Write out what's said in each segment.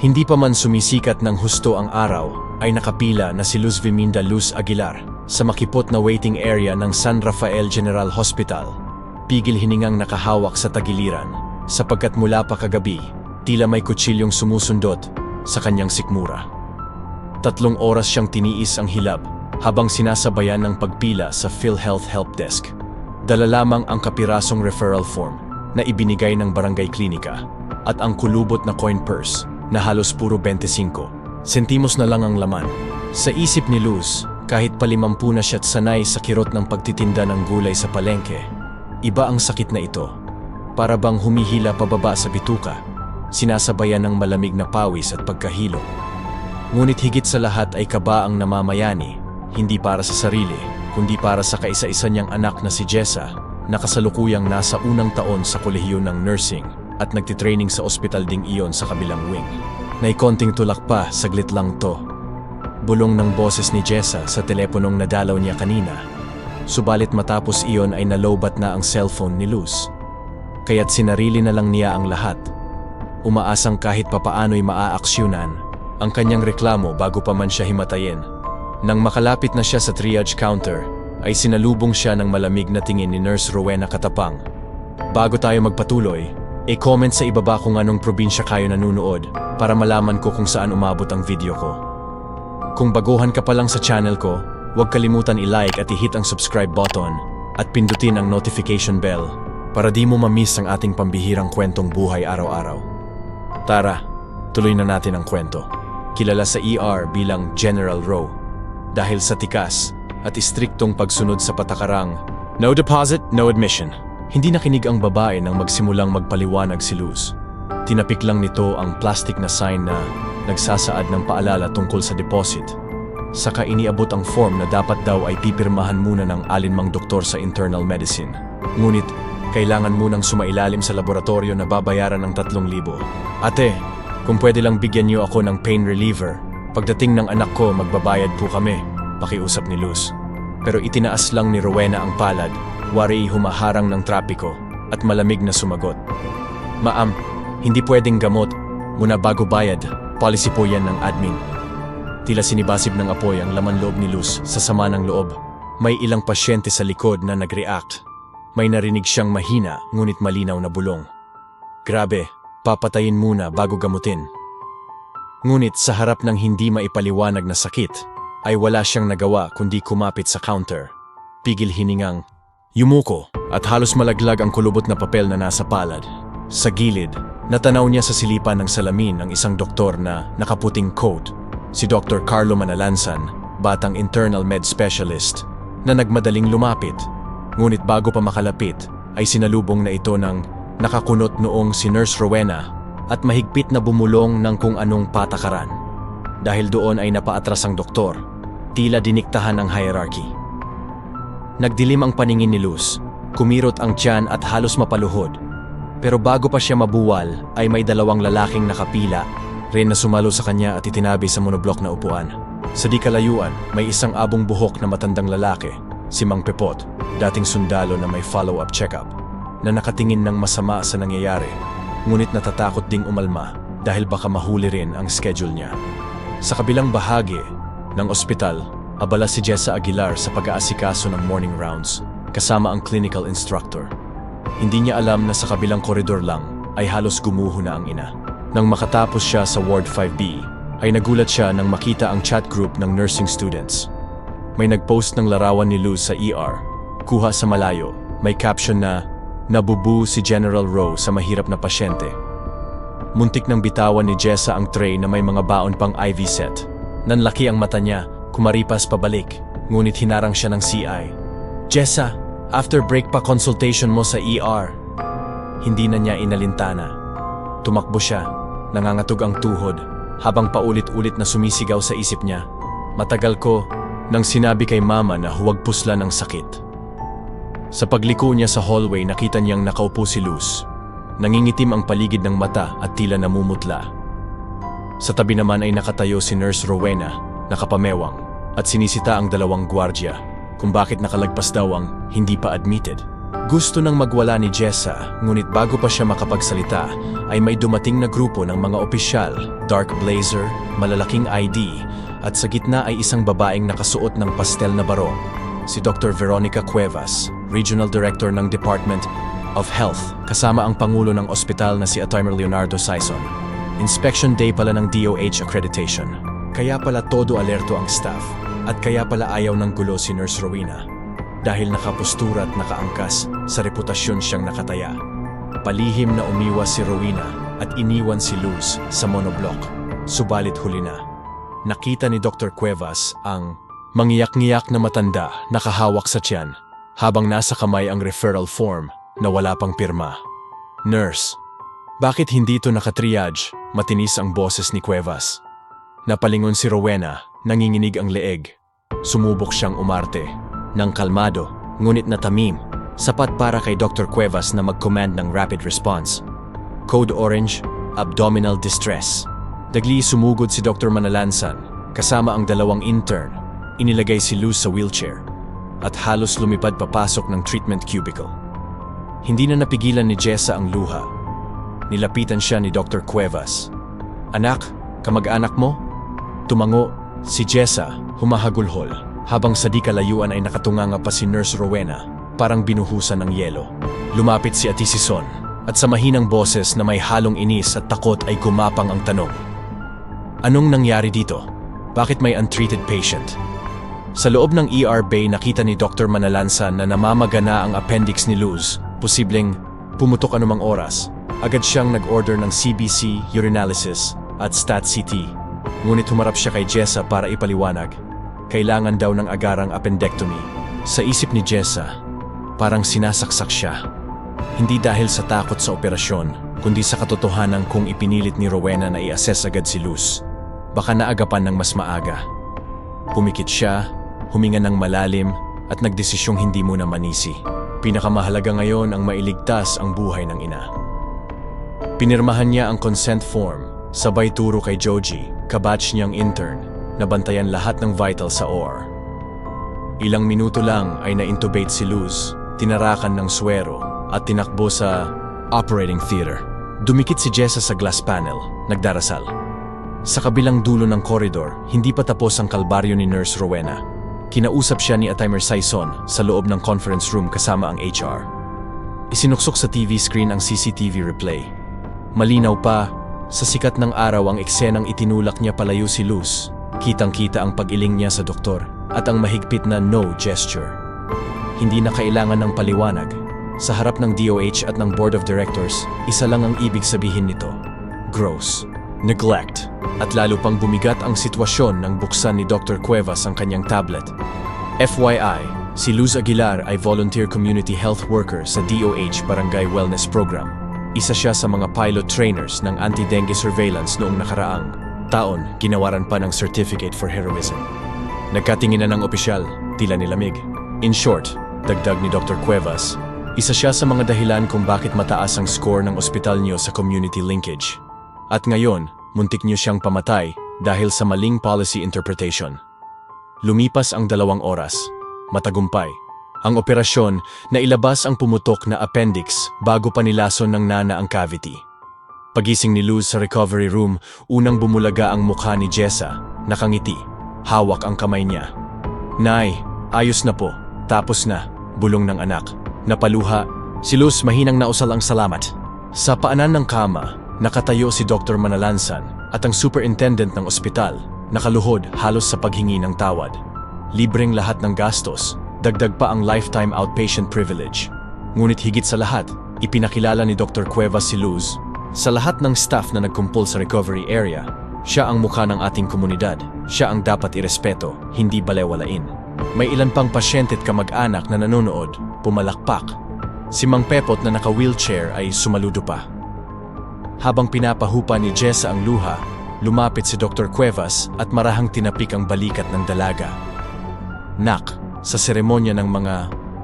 Hindi pa man sumisikat ng husto ang araw, ay nakapila na si Luz Viminda Luz Aguilar sa makipot na waiting area ng San Rafael General Hospital. Pigil hiningang nakahawak sa tagiliran sapagkat mula pa kagabi, tila may kutsilyong sumusundot sa kanyang sikmura. Tatlong oras siyang tiniis ang hilab habang sinasabayan ng pagpila sa PhilHealth Help Desk. Dala lamang ang kapirasong referral form na ibinigay ng barangay klinika at ang kulubot na coin purse na halos puro 25. Sentimos na lang ang laman. Sa isip ni Luz, kahit palimampu na siya't sanay sa kirot ng pagtitinda ng gulay sa palengke, iba ang sakit na ito. Para bang humihila pababa sa bituka, sinasabayan ng malamig na pawis at pagkahilo. Ngunit higit sa lahat ay kaba ang namamayani, hindi para sa sarili, kundi para sa kaisa-isa niyang anak na si Jessa, na kasalukuyang nasa unang taon sa kolehiyo ng nursing at nagtitraining sa ospital ding iyon sa kabilang wing. May konting tulak pa, saglit lang to. Bulong ng boses ni Jessa sa teleponong nadalaw niya kanina. Subalit matapos iyon ay nalobat na ang cellphone ni Luz. Kaya't sinarili na lang niya ang lahat. Umaasang kahit papaano'y maaaksyonan ang kanyang reklamo bago pa man siya himatayin. Nang makalapit na siya sa triage counter, ay sinalubong siya ng malamig na tingin ni Nurse Rowena Katapang. Bago tayo magpatuloy, i-comment sa ibaba kung anong probinsya kayo nanunood para malaman ko kung saan umabot ang video ko. Kung baguhan ka pa lang sa channel ko, huwag kalimutan i-like at i-hit ang subscribe button at pindutin ang notification bell para di mo ma-miss ang ating pambihirang kwentong buhay araw-araw. Tara, tuloy na natin ang kwento. Kilala sa ER bilang General Rowe dahil sa tikas at istriktong pagsunod sa patakarang No deposit, no admission. Hindi nakinig ang babae nang magsimulang magpaliwanag si Luz. Tinapik lang nito ang plastic na sign na nagsasaad ng paalala tungkol sa deposit. Saka iniabot ang form na dapat daw ay pipirmahan muna ng alinmang doktor sa internal medicine. Ngunit, kailangan munang sumailalim sa laboratorio na babayaran ng 3,000. Ate, kung pwede lang bigyan niyo ako ng pain reliever, pagdating ng anak ko magbabayad po kami, pakiusap ni Luz. Pero itinaas lang ni Rowena ang palad, wari humaharang ng trapiko at malamig na sumagot. Maam, hindi pwedeng gamot, muna bago bayad, policy po yan ng admin. Tila sinibasib ng apoy ang laman loob ni Luz sa sama ng loob. May ilang pasyente sa likod na nag-react. May narinig siyang mahina ngunit malinaw na bulong. Grabe, papatayin muna bago gamutin. Ngunit sa harap ng hindi maipaliwanag na sakit, ay wala siyang nagawa kundi kumapit sa counter. Pigil hiningang, yumuko at halos malaglag ang kulubot na papel na nasa palad. Sa gilid, natanaw niya sa silipan ng salamin ang isang doktor na nakaputing coat, si Dr. Carlo Manalansan, batang internal med specialist, na nagmadaling lumapit. Ngunit bago pa makalapit, ay sinalubong na ito ng nakakunot noong si Nurse Rowena at mahigpit na bumulong ng kung anong patakaran. Dahil doon ay napaatras ang doktor, tila diniktahan ang hierarchy. Nagdilim ang paningin ni Luz, kumirot ang tiyan at halos mapaluhod. Pero bago pa siya mabuwal ay may dalawang lalaking nakapila rin na sumalo sa kanya at itinabi sa monoblok na upuan. Sa di kalayuan, may isang abong buhok na matandang lalaki, si Mang Pepot, dating sundalo na may follow-up check-up, na nakatingin ng masama sa nangyayari, ngunit natatakot ding umalma dahil baka mahuli rin ang schedule niya. Sa kabilang bahagi ng ospital, abala si Jessa Aguilar sa pag-aasikaso ng morning rounds kasama ang clinical instructor. Hindi niya alam na sa kabilang koridor lang ay halos gumuho na ang ina. Nang makatapos siya sa Ward 5B, ay nagulat siya nang makita ang chat group ng nursing students. May nagpost ng larawan ni Luz sa ER, kuha sa malayo, may caption na Nabubu si General Rowe sa mahirap na pasyente. Muntik nang bitawan ni Jessa ang tray na may mga baon pang IV set. Nanlaki ang mata niya, kumaripas pabalik, ngunit hinarang siya ng CI. Jessa, after break pa consultation mo sa ER. Hindi na niya inalintana. Tumakbo siya, nangangatog ang tuhod, habang paulit-ulit na sumisigaw sa isip niya. Matagal ko nang sinabi kay mama na huwag pusla ng sakit. Sa pagliko niya sa hallway nakita niyang nakaupo si Luz. Nangingitim ang paligid ng mata at tila namumutla. Sa tabi naman ay nakatayo si Nurse Rowena, nakapamewang, at sinisita ang dalawang gwardya kung bakit nakalagpas daw ang hindi pa admitted. Gusto nang magwala ni Jessa, ngunit bago pa siya makapagsalita, ay may dumating na grupo ng mga opisyal, dark blazer, malalaking ID, at sa gitna ay isang babaeng nakasuot ng pastel na barong, si Dr. Veronica Cuevas, Regional Director ng Department of Health, kasama ang Pangulo ng ospital na si Atimer Leonardo Sison. Inspection day pala ng DOH accreditation. Kaya pala todo alerto ang staff, at kaya pala ayaw ng gulo si Nurse Rowena dahil nakapustura at nakaangkas sa reputasyon siyang nakataya. Palihim na umiwas si Rowena at iniwan si Luz sa monoblock. Subalit huli na. Nakita ni Dr. Cuevas ang mangiyak-ngiyak na matanda nakahawak sa tiyan habang nasa kamay ang referral form na wala pang pirma. Nurse, bakit hindi ito nakatriage? Matinis ang boses ni Cuevas. Napalingon si Rowena, nanginginig ang leeg. Sumubok siyang umarte ng kalmado, ngunit natamim, sapat para kay Dr. Cuevas na mag-command ng rapid response. Code Orange, Abdominal Distress. Dagli sumugod si Dr. Manalansan, kasama ang dalawang intern. Inilagay si Luz sa wheelchair at halos lumipad papasok ng treatment cubicle. Hindi na napigilan ni Jessa ang luha. Nilapitan siya ni Dr. Cuevas. Anak, kamag-anak mo? Tumango, si Jessa, humahagulhol habang sa di kalayuan ay nakatunganga pa si Nurse Rowena, parang binuhusan ng yelo. Lumapit si Ati Sison, at sa mahinang boses na may halong inis at takot ay gumapang ang tanong. Anong nangyari dito? Bakit may untreated patient? Sa loob ng ER bay nakita ni Dr. Manalansan na namamagana ang appendix ni Luz, posibleng pumutok anumang oras. Agad siyang nag-order ng CBC, urinalysis at stat-CT. Ngunit humarap siya kay Jessa para ipaliwanag kailangan daw ng agarang appendectomy. Sa isip ni Jessa, parang sinasaksak siya. Hindi dahil sa takot sa operasyon, kundi sa katotohanan kung ipinilit ni Rowena na i-assess agad si Luz. Baka naagapan ng mas maaga. Pumikit siya, huminga ng malalim, at nagdesisyong hindi muna manisi. Pinakamahalaga ngayon ang mailigtas ang buhay ng ina. Pinirmahan niya ang consent form, sabay turo kay Joji, kabatch niyang intern, nabantayan lahat ng vital sa OR. Ilang minuto lang ay na-intubate si Luz, tinarakan ng swero at tinakbo sa operating theater. Dumikit si Jessa sa glass panel, nagdarasal. Sa kabilang dulo ng koridor, hindi pa tapos ang kalbaryo ni Nurse Rowena. Kinausap siya ni Atimer Saison sa loob ng conference room kasama ang HR. Isinuksok sa TV screen ang CCTV replay. Malinaw pa, sa sikat ng araw ang eksenang itinulak niya palayo si Luz Kitang-kita ang pag-iling niya sa doktor at ang mahigpit na no gesture. Hindi na kailangan ng paliwanag. Sa harap ng DOH at ng Board of Directors, isa lang ang ibig sabihin nito. Gross. Neglect. At lalo pang bumigat ang sitwasyon nang buksan ni Dr. Cuevas ang kanyang tablet. FYI, si Luz Aguilar ay volunteer community health worker sa DOH Barangay Wellness Program. Isa siya sa mga pilot trainers ng anti-dengue surveillance noong nakaraang taon, ginawaran pa ng Certificate for Heroism. Nagkatingin na ng opisyal, tila nilamig. In short, dagdag ni Dr. Cuevas, isa siya sa mga dahilan kung bakit mataas ang score ng ospital niyo sa community linkage. At ngayon, muntik niyo siyang pamatay dahil sa maling policy interpretation. Lumipas ang dalawang oras. Matagumpay. Ang operasyon na ilabas ang pumutok na appendix bago pa nilason ng nana ang cavity. Pagising ni Luz sa recovery room, unang bumulaga ang mukha ni Jessa, nakangiti. Hawak ang kamay niya. Nay, ayos na po. Tapos na, bulong ng anak. Napaluha, si Luz mahinang nausal ang salamat. Sa paanan ng kama, nakatayo si Dr. Manalansan at ang superintendent ng ospital, nakaluhod halos sa paghingi ng tawad. Libreng lahat ng gastos, dagdag pa ang lifetime outpatient privilege. Ngunit higit sa lahat, ipinakilala ni Dr. Cuevas si Luz sa lahat ng staff na nagkumpul sa recovery area, siya ang mukha ng ating komunidad. Siya ang dapat irespeto, hindi balewalain. May ilan pang pasyente at kamag-anak na nanonood, pumalakpak. Si Mang Pepot na naka-wheelchair ay sumaludo pa. Habang pinapahupa ni Jessa ang luha, lumapit si Dr. Cuevas at marahang tinapik ang balikat ng dalaga. Nak, sa seremonya ng mga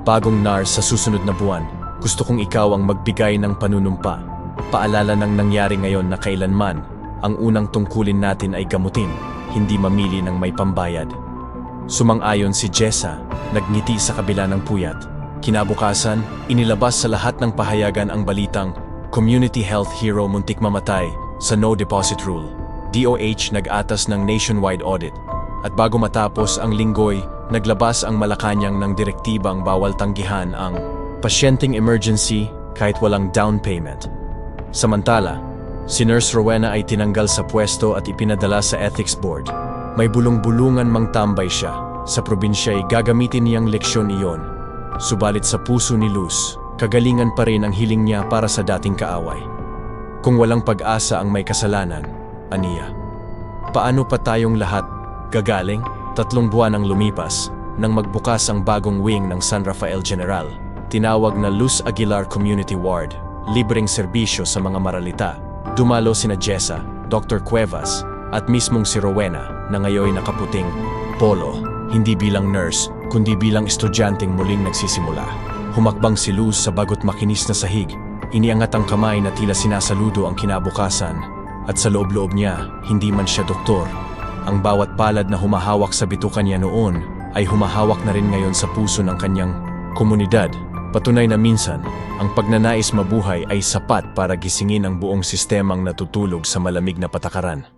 bagong NARS sa susunod na buwan, gusto kong ikaw ang magbigay ng panunumpa Paalala ng nangyari ngayon na kailanman, ang unang tungkulin natin ay gamutin, hindi mamili ng may pambayad. Sumang-ayon si Jessa, nagngiti sa kabila ng puyat. Kinabukasan, inilabas sa lahat ng pahayagan ang balitang Community Health Hero muntik mamatay sa No Deposit Rule. DOH nag-atas ng nationwide audit. At bago matapos ang linggoy, naglabas ang Malacanang ng direktibang bawal tanggihan ang pasyenteng emergency kahit walang down payment. Samantala, si Nurse Rowena ay tinanggal sa pwesto at ipinadala sa ethics board. May bulong-bulungan mang tambay siya. Sa probinsya ay gagamitin niyang leksyon iyon. Subalit sa puso ni Luz, kagalingan pa rin ang hiling niya para sa dating kaaway. Kung walang pag-asa ang may kasalanan, aniya. Paano pa tayong lahat gagaling? Tatlong buwan ang lumipas nang magbukas ang bagong wing ng San Rafael General. Tinawag na Luz Aguilar Community Ward, libreng serbisyo sa mga maralita. Dumalo sina Jessa, Dr. Cuevas, at mismong si Rowena na ngayon nakaputing polo, hindi bilang nurse, kundi bilang estudyanteng muling nagsisimula. Humakbang si Luz sa bagot makinis na sahig, iniangat ang kamay na tila sinasaludo ang kinabukasan, at sa loob-loob niya, hindi man siya doktor, ang bawat palad na humahawak sa bitukan niya noon ay humahawak na rin ngayon sa puso ng kanyang komunidad. Patunay na minsan, ang pagnanais mabuhay ay sapat para gisingin ang buong sistemang natutulog sa malamig na patakaran.